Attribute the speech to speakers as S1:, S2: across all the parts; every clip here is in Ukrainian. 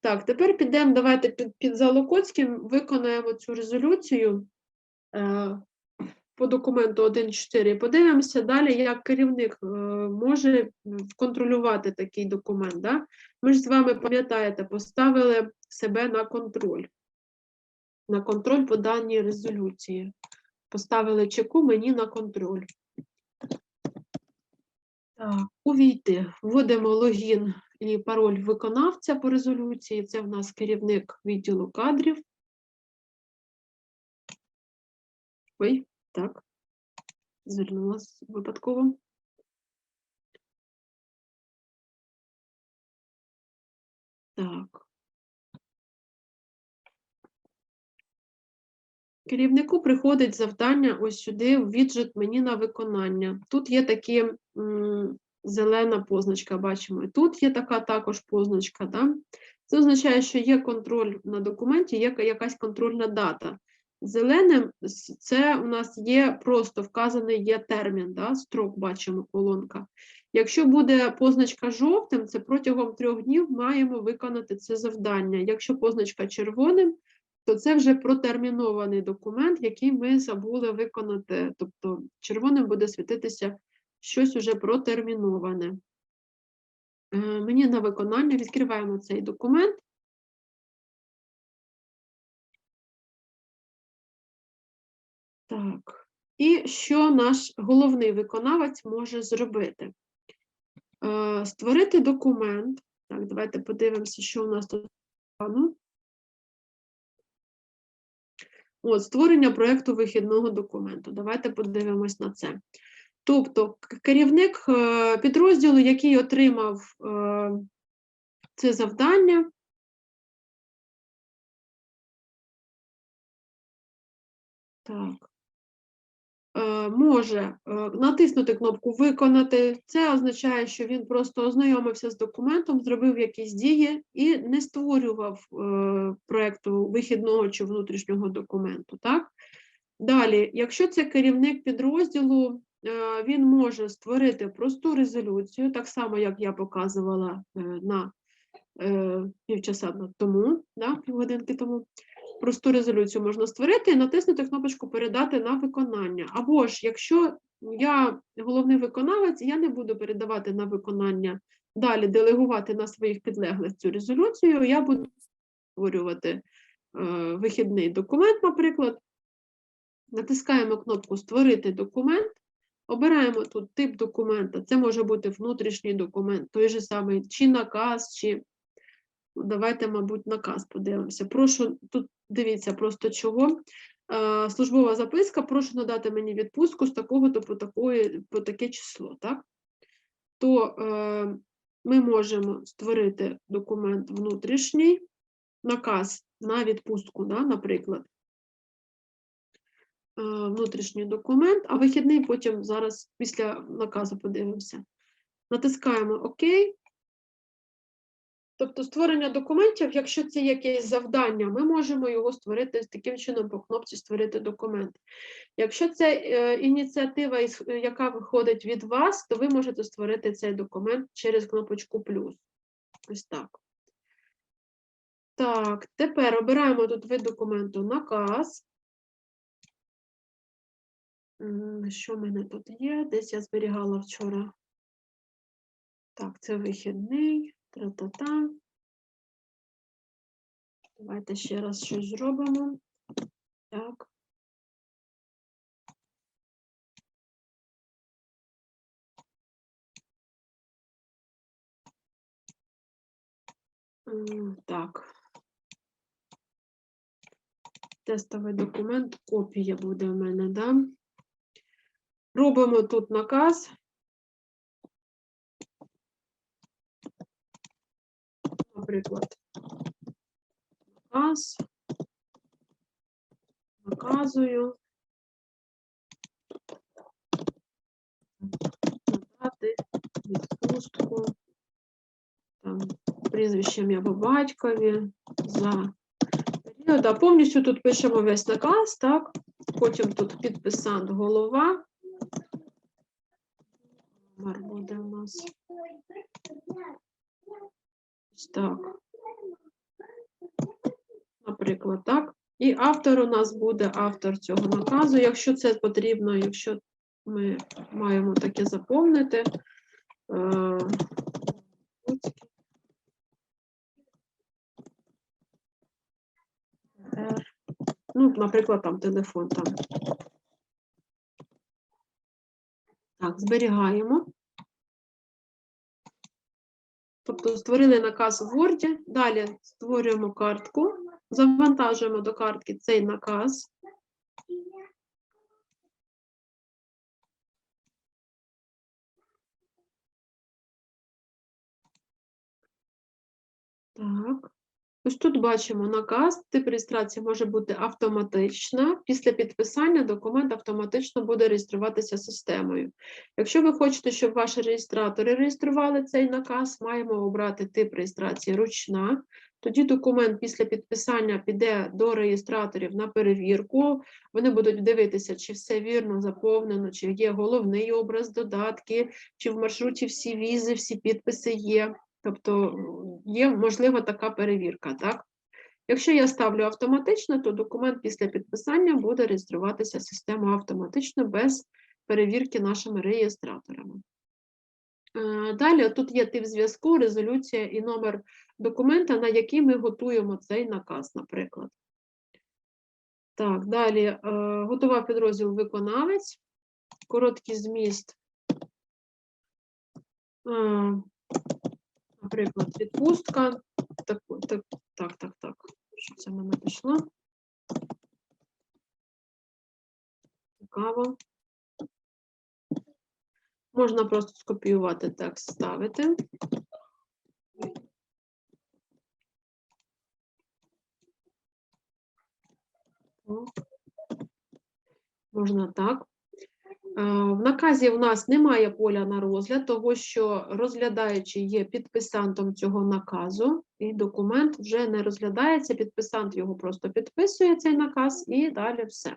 S1: Так, тепер підемо, давайте під, під Залокоцьким виконаємо цю резолюцію е, по документу 1.4. Подивимося далі, як керівник е, може контролювати такий документ. Да? Ми ж з вами, пам'ятаєте, поставили себе на контроль. На контроль по даній резолюції. Поставили чеку мені на контроль. Так, увійти. Вводимо логін і пароль виконавця по резолюції. Це в нас керівник відділу кадрів. Ой, так. Звернулася випадково. Так. Керівнику приходить завдання ось сюди в віджит мені на виконання. Тут є такі зелена позначка, бачимо. І тут є така також позначка. Да? Це означає, що є контроль на документі, є якась контрольна дата. Зеленим це у нас є просто вказаний є термін, да? строк бачимо, колонка. Якщо буде позначка жовтим, це протягом трьох днів маємо виконати це завдання. Якщо позначка червоним, то це вже протермінований документ, який ми забули виконати. Тобто червоним буде світитися щось уже протерміноване. Е, Мені на виконання відкриваємо цей документ. Так. І що наш головний виконавець може зробити? Е, Створити документ. Так, давайте подивимося, що у нас тут. плану. От, створення проєкту вихідного документу. Давайте подивимось на це. Тобто, керівник е, підрозділу, який отримав е, це завдання, так, е, може натиснути кнопку Виконати. Це означає, що він просто ознайомився з документом, зробив якісь дії і не створював проєкту вихідного чи внутрішнього документу. Так? Далі, якщо це керівник підрозділу, він може створити просту резолюцію, так само, як я показувала е, на е, півчаса тому, да, півгодинки тому. Просту резолюцію можна створити і натиснути кнопочку Передати на виконання. Або ж, якщо я головний виконавець, я не буду передавати на виконання далі, делегувати на своїх підлеглих цю резолюцію, я буду створювати е, вихідний документ, наприклад. Натискаємо кнопку Створити документ. Обираємо тут тип документа. Це може бути внутрішній документ, той же самий, чи наказ, чи Ну, давайте, мабуть, наказ подивимося. Прошу, тут дивіться просто чого. Е, службова записка, прошу надати мені відпустку з такого-то по, такої, по таке число, так? То е, ми можемо створити документ внутрішній, наказ на відпустку, да, наприклад. Е, внутрішній документ, а вихідний потім зараз після наказу подивимося. Натискаємо ОК. Тобто створення документів, якщо це якесь завдання, ми можемо його створити таким чином по кнопці Створити документ. Якщо це е, ініціатива, е, яка виходить від вас, то ви можете створити цей документ через кнопочку плюс. Ось так. Так, тепер обираємо тут вид документу наказ. Що в мене тут є? Десь я зберігала вчора. Так, це вихідний. Тра-та-та. Давайте ще раз щось зробимо. Так. Так. Тестовий документ, копія буде в мене, да? Робимо тут наказ. Наприклад, наказ. Наказую. Надати відпустку. Там, прізвищем я по батькові за період. А повністю тут пишемо весь наказ, так? Потім тут підписант голова. Номер буде у нас. Так. наприклад, так? І автор у нас буде автор цього наказу. Якщо це потрібно, якщо ми маємо таке заповнити. е, Ну, наприклад, там телефон там. Так, зберігаємо. Тобто створили наказ в Word, далі створюємо картку, завантажуємо до картки цей наказ. Так. Ось тут бачимо наказ, тип реєстрації може бути автоматична. Після підписання документ автоматично буде реєструватися системою. Якщо ви хочете, щоб ваші реєстратори реєстрували цей наказ, маємо обрати тип реєстрації ручна. Тоді документ після підписання піде до реєстраторів на перевірку. Вони будуть дивитися, чи все вірно заповнено, чи є головний образ, додатки, чи в маршруті всі візи, всі підписи є. Тобто є можлива така перевірка, так? Якщо я ставлю автоматично, то документ після підписання буде реєструватися системою автоматично без перевірки нашими реєстраторами. Е, Далі тут є тип зв'язку, резолюція і номер документа, на який ми готуємо цей наказ, наприклад. Так, далі е, готував підрозділ виконавець, короткий зміст. Наприклад, відпустка. Так, так, так, так, так. Що це в мене пішло? Цікаво. Можна просто скопіювати текст, ставити. Можна так. Е, В наказі в нас немає поля на розгляд, того що розглядаючий є підписантом цього наказу, і документ вже не розглядається, підписант його просто підписує цей наказ і далі все.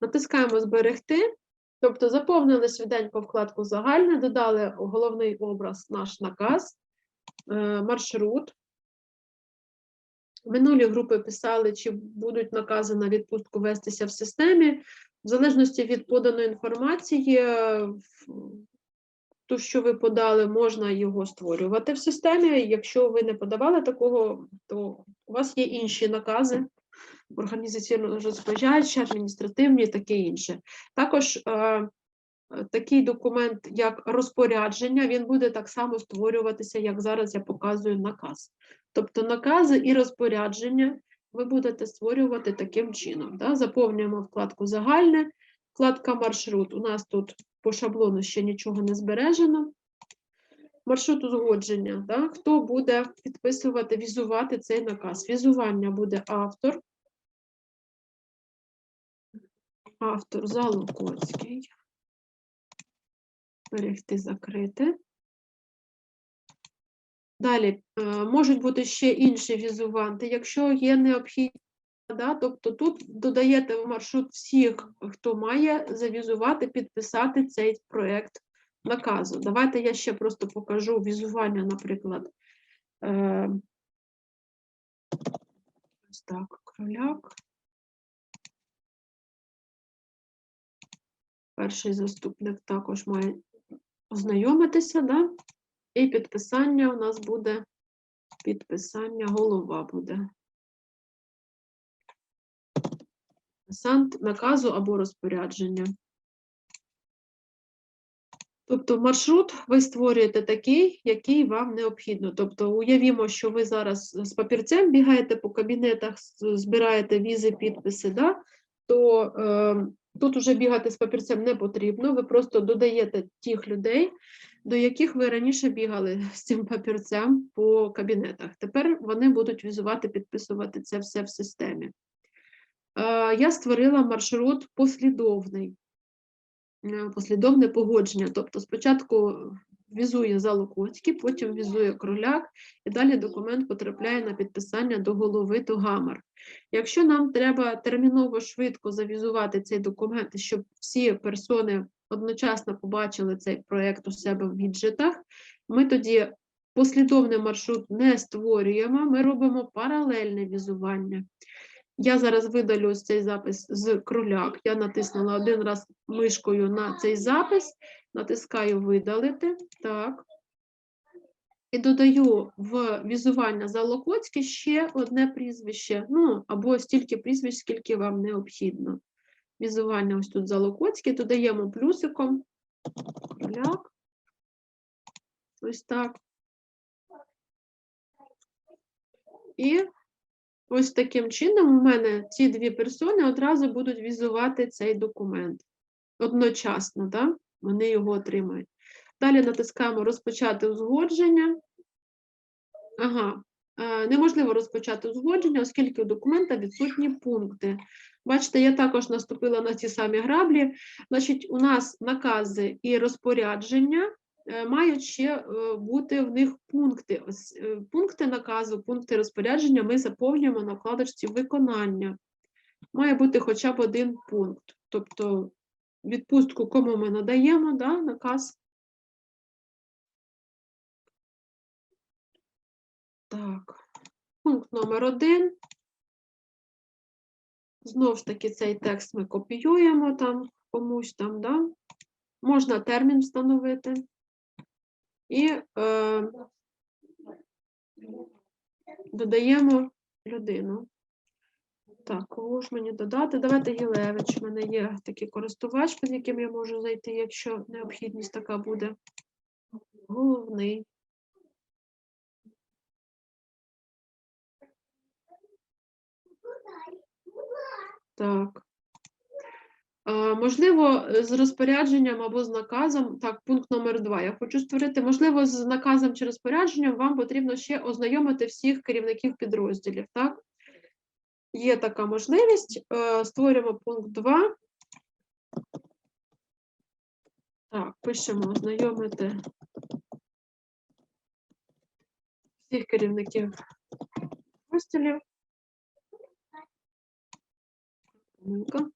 S1: Натискаємо Зберегти. Тобто заповнили швиденько вкладку Загальне, додали головний образ наш наказ, е, маршрут. Минулі групи писали, чи будуть накази на відпустку вестися в системі. В залежності від поданої інформації, ту, що ви подали, можна його створювати в системі. Якщо ви не подавали такого, то у вас є інші накази організаційно розпоряджаючі, адміністративні таке інше. Також е, такий документ, як розпорядження, він буде так само створюватися, як зараз я показую наказ. Тобто накази і розпорядження ви будете створювати таким чином. Да? Заповнюємо вкладку Загальне, вкладка маршрут. У нас тут по шаблону ще нічого не збережено. Маршрут узгодження. Да? Хто буде підписувати, візувати цей наказ? Візування буде автор. Автор Залукоцький. Берегти закрити. Dалі е, можуть бути ще інші візуванти, якщо є необхідність, да, тобто тут додаєте в маршрут всіх, хто має завізувати, підписати цей проєкт наказу. Давайте я ще просто покажу візування, наприклад. Е, Ось так, кроляк. Перший заступник також має ознайомитися, да? І підписання у нас буде підписання, голова буде. Підписант наказу або розпорядження. Тобто маршрут ви створюєте такий, який вам необхідно. Тобто, уявімо, що ви зараз з папірцем бігаєте по кабінетах, збираєте візи, підписи, да? то е, тут вже бігати з папірцем не потрібно. Ви просто додаєте тих людей, до яких ви раніше бігали з цим папірцем по кабінетах. Тепер вони будуть візувати, підписувати це все в системі. Е, Я створила маршрут послідовний, е, послідовне погодження. Тобто спочатку візує Залокоцький, потім візує Кроляк, і далі документ потрапляє на підписання до голови Тогамар. Якщо нам треба терміново швидко завізувати цей документ, щоб всі персони одночасно побачили цей проєкт у себе в віджитах, ми тоді послідовний маршрут не створюємо, ми робимо паралельне візування. Я зараз видалю цей запис з круляк. Я натиснула один раз мишкою на цей запис, натискаю видалити. Так. І додаю в візування за Локоцький ще одне прізвище. Ну, або стільки прізвищ, скільки вам необхідно. Візування ось тут за Локоцький, додаємо плюсиком. Ось так. І ось таким чином у мене ці дві персони одразу будуть візувати цей документ. Одночасно, так? Вони його отримають. Далі натискаємо розпочати узгодження. Ага, е, неможливо розпочати узгодження, оскільки у документа відсутні пункти. Бачите, я також наступила на ті самі граблі. Значить, у нас накази і розпорядження е, мають ще е, бути в них пункти. Ось, Пункти наказу, пункти розпорядження ми заповнюємо на вкладочці виконання. Має бути хоча б один пункт. Тобто відпустку кому ми надаємо, да, наказ. Так, пункт номер один. Знову ж таки, цей текст ми копіюємо там комусь там, да? Можна термін встановити. І е, додаємо людину. Так, кого ж мені додати? Давайте Гілевич. У мене є такий користувач, під яким я можу зайти, якщо необхідність така буде. Головний. Так. Можливо, з розпорядженням або з наказом, так, пункт номер два. Я хочу створити, можливо, з наказом чи розпорядженням вам потрібно ще ознайомити всіх керівників підрозділів, так? Є така можливість. Е, Створюємо пункт 2. Так, пишемо ознайомити всіх керівників підрозділів. Помилка.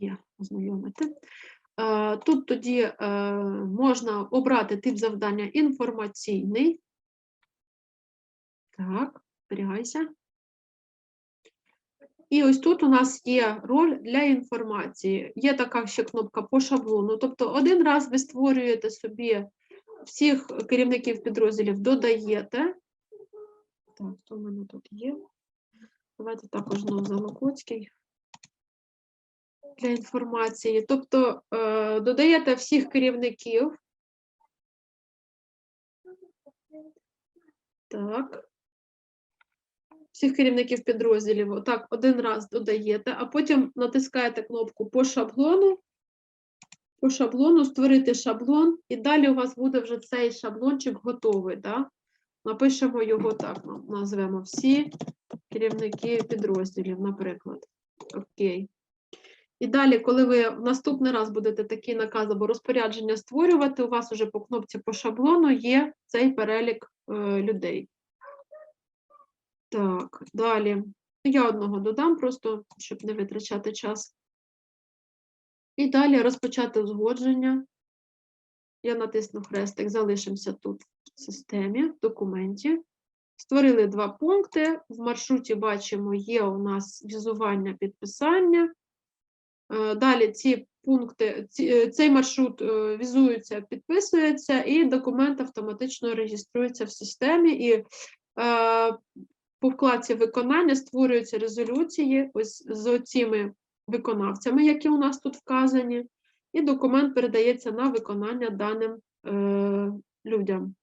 S1: Є ознайомити. Е, Тут тоді е, можна обрати тип завдання інформаційний. Так, зберігайся. І ось тут у нас є роль для інформації. Є така ще кнопка по шаблону. Тобто один раз ви створюєте собі всіх керівників підрозділів, додаєте. Так, хто в мене тут є? Давайте також знову Залокоцький для інформації. Тобто е, додаєте всіх керівників. Так. Всіх керівників підрозділів. Отак, один раз додаєте, а потім натискаєте кнопку по шаблону. По шаблону створити шаблон, і далі у вас буде вже цей шаблончик готовий. Да? Напишемо його так, ну, назвемо всі керівники підрозділів, наприклад. Окей. І далі, коли ви в наступний раз будете такий наказ або розпорядження створювати, у вас уже по кнопці по шаблону є цей перелік е, людей. Так, далі. Я одного додам, просто щоб не витрачати час. І далі розпочати узгодження. Я натисну хрестик, залишимося тут системі, в документі. Створили два пункти. В маршруті бачимо, є у нас візування підписання. Е, Далі ці пункти, е, цей маршрут е, візується, підписується, і документ автоматично реєструється в системі. І по вкладці виконання створюються резолюції ось з цими виконавцями, які у нас тут вказані, і документ передається на виконання даним людям.